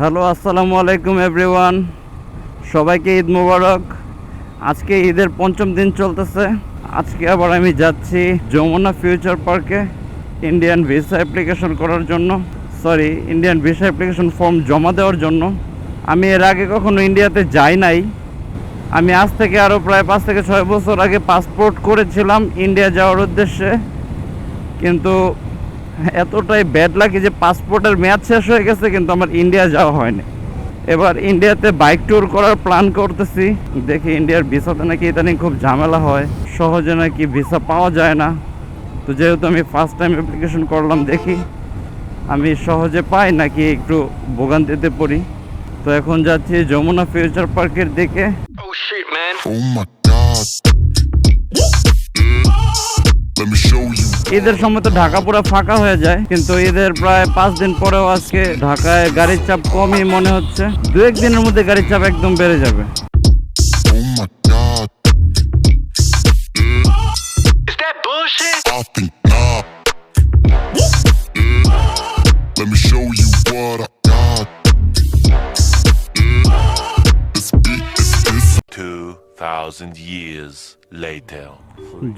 Hello, আসসালামু আলাইকুম everyone. সবাইকে ঈদ মোবারক। আজকে ঈদের পঞ্চম দিন চলতেছে। আজকে আবার আমি যাচ্ছি যমুনা ফিউচার পার্কে ইন্ডিয়ান ভিসা অ্যাপ্লিকেশন করার জন্য। Sorry Indian visa application form জমা দেওয়ার জন্য। আমি এর আগে কখনো ইন্ডিয়াতে যাই নাই। আমি আজ থেকে আরও প্রায় পাঁচ থেকে ছয় বছর আগে পাসপোর্ট করেছিলাম ইন্ডিয়া যাওয়ার উদ্দেশ্যে। কিন্তু এতটাই ব্যাড লাগে যে পাসপোর্টের মেয়াদ শেষ হয়ে গেছে কিন্তু আমার ইন্ডিয়া যাওয়া হয়নি। এবার ইন্ডিয়াতে বাইক ট্যুর করার প্ল্যান করতেছি। দেখি ইন্ডিয়ার ভিসাতে নাকি ইদানিং খুব ঝামেলা হয়। সহজে নাকি ভিসা পাওয়া যায় না। তো যেহেতু আমি ফার্স্ট টাইম অ্যাপ্লিকেশন করলাম দেখি আমি সহজে পাই নাকি একটু ভোগান্তিতে পড়ি। তো এখন যাচ্ছি যমুনা ফিউচার পার্কের দিকে। ঈদের সময় তো ঢাকা পুরো ফাঁকা হয়ে যায় কিন্তু ঈদের প্রায় পাঁচ দিন পরেও আজকে ঢাকায় গাড়ির চাপ কমই মনে হচ্ছে। দু একদিনের মধ্যে গাড়ির চাপ একদম বেড়ে যাবে। Oh. 2,000 years later.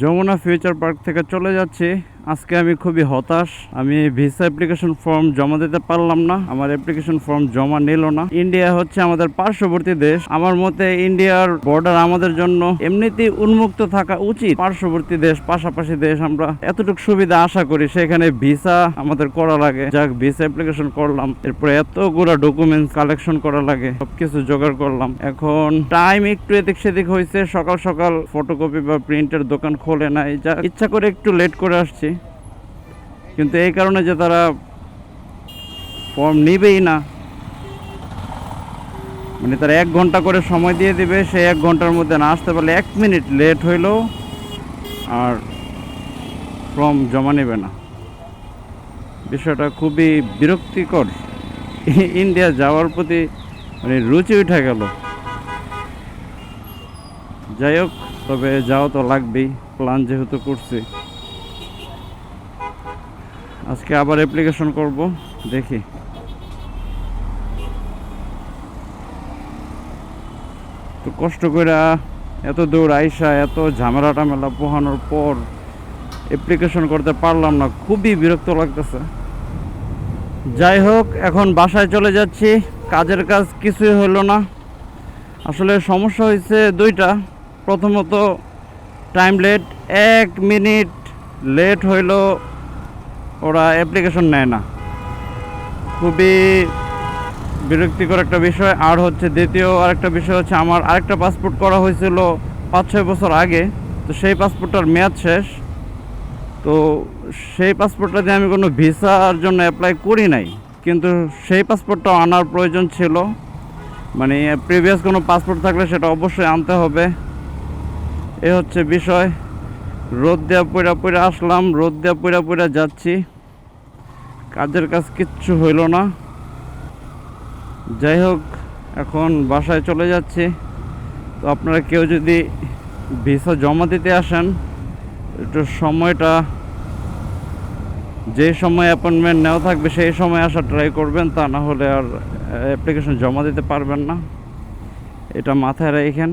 Jamuna future park থেকে চলে যাচ্ছি। আজকে আমি খুবই হতাশ। আমি ভিসা অ্যাপ্লিকেশন ফর্ম জমা দিতে পারলাম না। আমার অ্যাপ্লিকেশন ফর্ম জমা নিল না। ইন্ডিয়া হচ্ছে আমাদের পার্শ্ববর্তী দেশ। আমার মতে ইন্ডিয়ার বর্ডার আমাদের জন্য এমনিতেই উন্মুক্ত থাকা উচিত। পার্শ্ববর্তী দেশ পাশাপাশি দেশ আমরা এতটুকু সুবিধা আশা করি সেখানে ভিসা আমাদের করা লাগে। যাক ভিসা অ্যাপ্লিকেশন করলাম। এরপরে এতগুলো ডকুমেন্টস কালেকশন করা লাগে। সবকিছু জোগাড় করলাম। এখন টাইম একটু এদিক সেদিক হয়েছে, সকাল সকাল ফটোকপি বা প্রিন্টের দোকান খোলে নাই। যা ইচ্ছা করে একটু লেট করে আসছি। কিন্তু এই কারণে যে তারা ফর্ম নিবেই না। মানে তারা এক ঘণ্টা করে সময় দিয়ে দিবে, সে এক ঘণ্টার মধ্যে না আসতে পারলে এক মিনিট লেট হইলেও আর ফর্ম জমা নেবে না। বিষয়টা খুবই বিরক্তিকর। ইন্ডিয়া যাওয়ার প্রতি মানে রুচি উঠে গেল। যাই হোক, তবে যাও তো লাগবেই প্ল্যান যেহেতু করছি। আজকে আবার অ্যাপ্লিকেশন করব, দেখি। তো কষ্ট করে এত দূর আইসা, এত ঝামেলা টামেলা পোহানোর পর অ্যাপ্লিকেশন করতে পারলাম না, খুবই বিরক্ত লাগতেছে। যাই হোক, এখন বাসায় চলে যাচ্ছি, কাজের কাজ কিছুই হলো না। আসলে সমস্যা হয়েছে দুইটা। প্রথমত টাইম লেট এক মিনিট লেট হইল, ওরা অ্যাপ্লিকেশন নেয় না। খুবই বিরক্তিকর একটা বিষয়। আর হচ্ছে দ্বিতীয় আরেকটা বিষয় হচ্ছে, আমার আরেকটা পাসপোর্ট করা হয়েছিল পাঁচ ছয় বছর আগে। তো সেই পাসপোর্টটার মেয়াদ শেষ। তো সেই পাসপোর্টটা দিয়ে আমি কোনো ভিসার জন্য অ্যাপ্লাই করি নাই। কিন্তু সেই পাসপোর্টটা আনার প্রয়োজন ছিল। মানে প্রিভিয়াস কোনো পাসপোর্ট থাকলে সেটা অবশ্যই আনতে হবে। এ হচ্ছে বিষয়। রোদ দেওয়া পইরা পইরা আসলাম, রোদ দেওয়া পইরা পইরা যাচ্ছি। কাজের কাজ কিচ্ছু হইল না। যাই হোক, এখন বাসায় চলে যাচ্ছি। তো আপনারা কেউ যদি ভিসা জমা দিতে আসেন, একটু সময়টা, যে সময় অ্যাপয়েন্টমেন্ট নেওয়া থাকবে সেই সময় আসা ট্রাই করবেন, তা না হলে আর অ্যাপ্লিকেশন জমা দিতে পারবেন না। এটা মাথায় রেখেন।